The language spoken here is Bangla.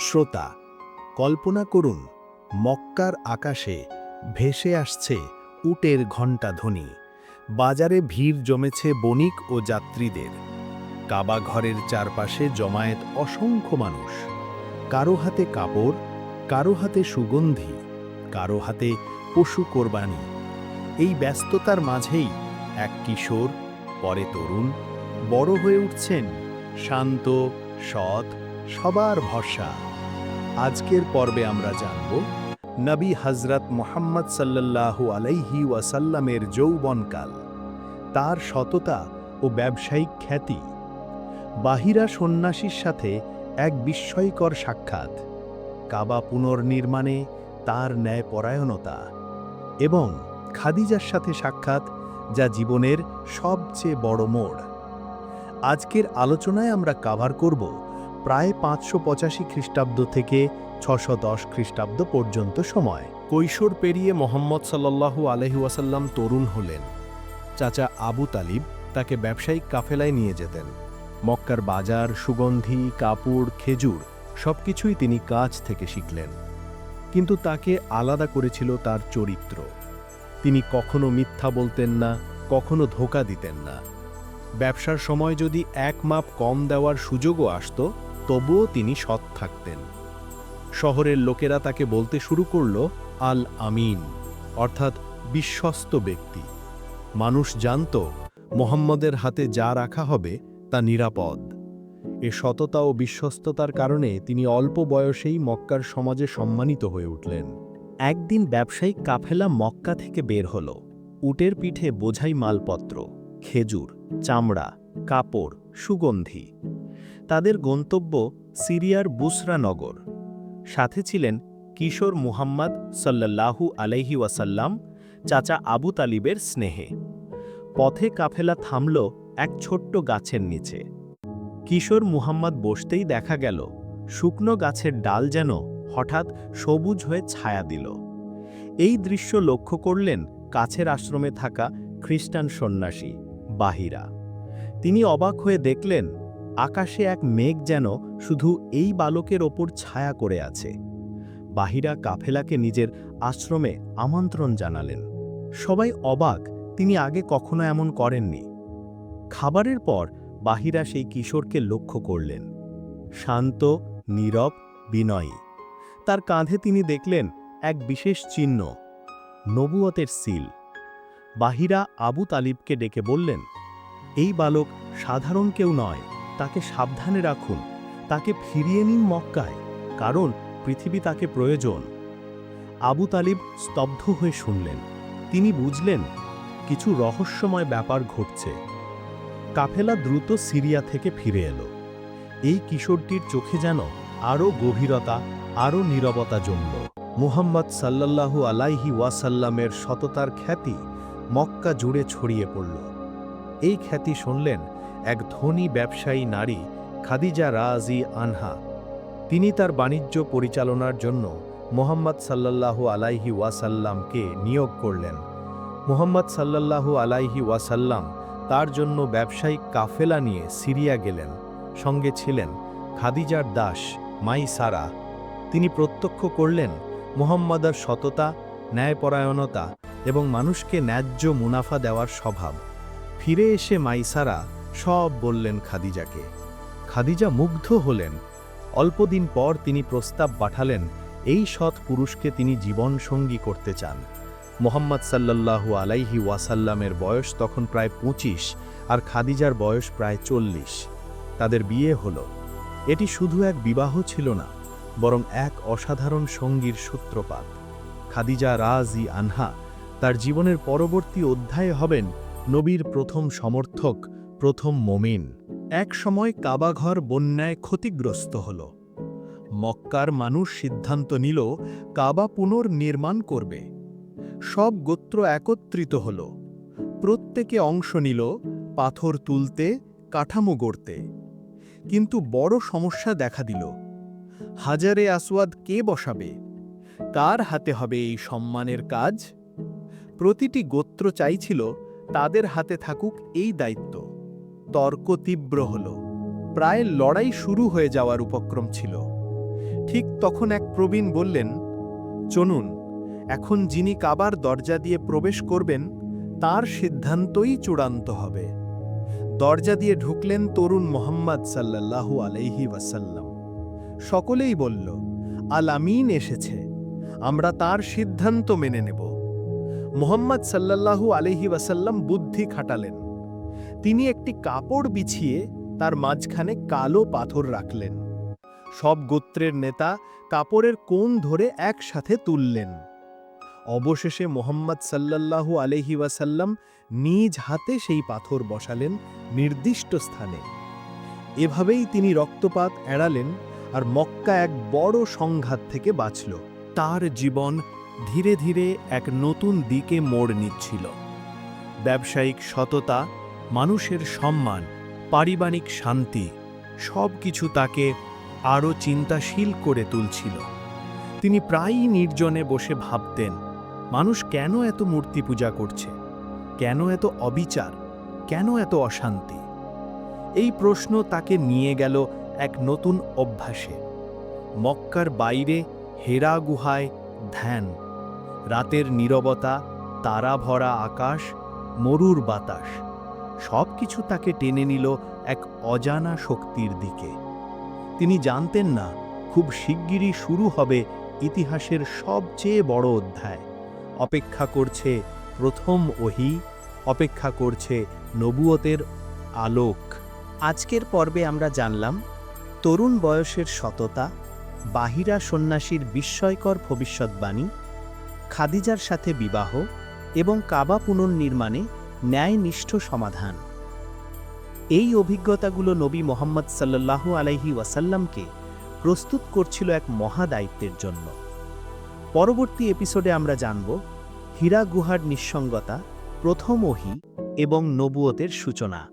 শ্রোতা, কল্পনা করুন, মক্কার আকাশে ভেসে আসছে উটের ঘণ্টা ধ্বনি। বাজারে ভিড় জমেছে বণিক ও যাত্রীদের। কাবা ঘরের চারপাশে জমায়েত অসংখ্য মানুষ। কারও হাতে কাপড়, কারও হাতে সুগন্ধি, কারও হাতে পশু কোরবানি। এই ব্যস্ততার মাঝেই এক কিশোর, পরে তরুণ, বড় হয়ে উঠছেন শান্ত, সৎ, সবার ভরসা। আজকের পর্বে আমরা জানব নবী হজরত মোহাম্মদ সাল্লাল্লাহু আলাইহি ওয়াসাল্লামের যৌবনকাল, তার সততা ও ব্যবসায়িক খ্যাতি, বাহিরা সন্ন্যাসীর সাথে এক বিস্ময়কর সাক্ষাৎ, কাবা পুনর্নির্মাণে তার ন্যায় পরায়ণতা এবং খাদিজার সাথে সাক্ষাৎ যা জীবনের সবচেয়ে বড় মোড়। আজকের আলোচনায় আমরা কাভার করব প্রায় পাঁচশো পঁচাশি খ্রিস্টাব্দ থেকে ছশো দশ খ্রিস্টাব্দ পর্যন্ত সময়। কৈশোর পেরিয়ে মোহাম্মদ সাল্লাল্লাহু আলহি ওয়াসাল্লাম তরুণ হলেন। চাচা আবু তালিব তাকে ব্যবসায়িক কাফেলায় নিয়ে যেতেন। মক্কার বাজার, সুগন্ধি, কাপড়, খেজুর সবকিছুই তিনি কাজ থেকে শিখলেন। কিন্তু তাকে আলাদা করেছিল তার চরিত্র। তিনি কখনো মিথ্যা বলতেন না, কখনো ধোকা দিতেন না। ব্যবসার সময় যদি এক মাপ কম দেওয়ার সুযোগও আসত তবুও তিনি সৎ থাকতেন। শহরের লোকেরা তাকে বলতে শুরু করল, আল আমিন অর্থাৎ বিশ্বস্ত ব্যক্তি। মানুষ জানত, মোহাম্মদের হাতে যা রাখা হবে তা নিরাপদ। এ সততা ও বিশ্বস্ততার কারণে তিনি অল্প বয়সেই মক্কার সমাজে সম্মানিত হয়ে উঠলেন। একদিন ব্যবসায়িক কাফেলা মক্কা থেকে বের হল। উটের পিঠে বোঝাই মালপত্র, খেজুর, চামড়া, কাপড়, সুগন্ধি। তাদের গন্তব্য সিরিয়ার বুসরা নগর। সাথে ছিলেন কিশোর মুহাম্মদ সাল্লাল্লাহু আলাইহি ওয়াসাল্লাম, চাচা আবু তালিবের স্নেহে। পথে কাফেলা থামল এক ছোট্ট গাছের নিচে। কিশোর মুহাম্মদ বসতেই দেখা গেল, শুকনো গাছের ডাল যেন হঠাৎ সবুজ হয়ে ছায়া দিল। এই দৃশ্য লক্ষ্য করলেন কাছের আশ্রমে থাকা খ্রিস্টান সন্ন্যাসী, বাহিরা। তিনি অবাক হয়ে দেখলেন আকাশে এক মেঘ যেন শুধু এই বালকের ওপর ছায়া করে আছে। বাহিরা কাফেলাকে নিজের আশ্রমে আমন্ত্রণ জানালেন। সবাই অবাক, তিনি আগে কখনো এমন করেননি। খাবারের পর বাহিরা সেই কিশোরকে লক্ষ্য করলেন। শান্ত, নীরব, বিনয়ী। তার কাঁধে তিনি দেখলেন এক বিশেষ চিহ্ন, নবুয়তের সিল। বাহিরা আবু তালিবকে ডেকে বললেন, এই বালক সাধারণ কেউ নয়। তাকে সাবধানে রাখুন, তাকে ফিরিয়ে নিন মক্কায়, কারণ পৃথিবী তাকে প্রয়োজন। আবু তালিব স্তব্ধ হয়ে শুনলেন। তিনি বুঝলেন, কিছু রহস্যময় ব্যাপার ঘটছে। কাফেলা দ্রুত সিরিয়া থেকে ফিরে এলো। এই কিশোরটির চোখে যেন আরও গভীরতা, আরও নীরবতা জমল মুহাম্মদ সাল্লাল্লাহু আলাইহি ওয়াসাল্লামের সততার খ্যাতি মক্কা জুড়ে ছড়িয়ে পড়ল। এই খ্যাতি শুনলেন এক ধনী ব্যবসায়ী নারী খাদিজা রাজি আনহা। তিনি তার বাণিজ্য পরিচালনার জন্য মোহাম্মদ সাল্লাল্লাহু আলাইহি ওয়াসাল্লামকে নিয়োগ করলেন। মোহাম্মদ সাল্লাল্লাহু আলাইহি ওয়াসাল্লাম তার জন্য ব্যবসায়িক কাফেলা নিয়ে সিরিয়া গেলেন, সঙ্গে ছিলেন খাদিজার দাস মাই সারা তিনি প্রত্যক্ষ করলেন মোহাম্মদার সততা, ন্যায়পরায়ণতা এবং মানুষকে ন্যায্য মুনাফা দেওয়ার স্বভাব। ফিরে এসে মাইসারা সব বললেন খাদিজাকে। খাদিজা মুগ্ধ হলেন। অল্পদিন পর তিনি প্রস্তাব পাঠালেন, এই সৎ পুরুষকে তিনি জীবনসঙ্গী করতে চান। মোহাম্মদ সাল্লাল্লাহু আলাইহি ওয়াসাল্লামের বয়স তখন প্রায় পঁচিশ, আর খাদিজার বয়স প্রায় চল্লিশ। তাদের বিয়ে হল। এটি শুধু এক বিবাহ ছিল না, বরং এক অসাধারণ সঙ্গীর সূত্রপাত। খাদিজা রাজি আনহা তার জীবনের পরবর্তী অধ্যায়ে হবেন নবীর প্রথম সমর্থক প্রথম মোমিন এক সময় কাবাঘর বন্যায় ক্ষতিগ্রস্ত হল। মক্কার মানুষ সিদ্ধান্ত নিল, কাবা পুনর্নির্মাণ করবে। সব গোত্র একত্রিত হল। প্রত্যেকে অংশ নিল, পাথর তুলতে, কাঠামো গড়তে। কিন্তু বড় সমস্যা দেখা দিল। হাজারে আসওয়াদ কে বসাবে? কার হাতে হবে এই সম্মানের কাজ? প্রতিটি গোত্র চাইছিল, তাদের হাতে থাকুক এই দায়িত্ব। তর্ক তীব্র হল। প্রায় লড়াই শুরু হয়ে যাওয়ার উপক্রম ছিল। ঠিক তখন এক প্রবীণ বললেন চনুন এখন যিনি কাবার দরজা দিয়ে প্রবেশ করবেন, তার সিদ্ধান্তই চূড়ান্ত হবে। দরজা দিয়ে ঢুকলেন তরুণ মোহাম্মদ সাল্লাল্লাহু আলাইহি ওয়াসাল্লাম। সকলেই বলল, আল আমিন এসেছে, আমরা তার সিদ্ধান্ত মেনে নেব। মোহাম্মদ সাল্লাল্লাহু আলাইহি ওয়াসাল্লাম বুদ্ধি খাটালেন। তিনি একটি কাপড় বিছিয়ে তার মাঝখানে কালো পাথর রাখলেন। সব গোত্রের নেতা কাপড়ের কোণ ধরে একসাথে তুললেন। অবশেষে মোহাম্মদ সাল্লাল্লাহু আলহি ওয়াসাল্লাম নিজ হাতে সেই পাথর বসালেন নির্দিষ্ট স্থানে। এভাবেই তিনি রক্তপাত এড়ালেন আর মক্কা এক বড় সংঘাত থেকে বাঁচল। তার জীবন ধীরে ধীরে এক নতুন দিকে মোড় নিচ্ছিল। ব্যবসায়িক সততা মানুষের সম্মান, পারিবারিক শান্তি সব কিছু তাকে আরও চিন্তাশীল করে তুলছিল। তিনি প্রায়ই নির্জনে বসে ভাবতেন, মানুষ কেন এত মূর্তি পূজা করছে? কেন এত অবিচার? কেন এত অশান্তি? এই প্রশ্ন তাকে নিয়ে গেল এক নতুন অভ্যাসে। মক্কার বাইরে হেরা গুহায় ধ্যান, রাতের নীরবতা তারা ভরা আকাশ, মরুর বাতাস। সব কিছু তাকে টেনে নিল এক অজানা শক্তির দিকে। তিনি জানতেন না, খুব শিগগিরই শুরু হবে ইতিহাসের সবচেয়ে বড় অধ্যায়। অপেক্ষা করছে প্রথম ওহি, অপেক্ষা করছে নবুয়তের আলোক। আজকের পর্বে আমরা জানলাম, তরুণ বয়সের সততা, বাহিরা সন্ন্যাসীর বিস্ময়কর ভবিষ্যৎবাণী, খাদিজার সাথে বিবাহ এবং কাবা পুনর্নির্মাণে ন্যায়নিষ্ঠ সমাধান। এই অভিজ্ঞতাগুলো নবী মোহাম্মদ সাল্লাল্লাহু আলাইহি ওয়াসাল্লামকে প্রস্তুত করছিল এক মহা দায়িত্বের জন্য। পরবর্তী এপিসোডে আমরা জানব হীরা গুহার নিঃসঙ্গতা, প্রথম ওহি এবং নবুয়তের সূচনা।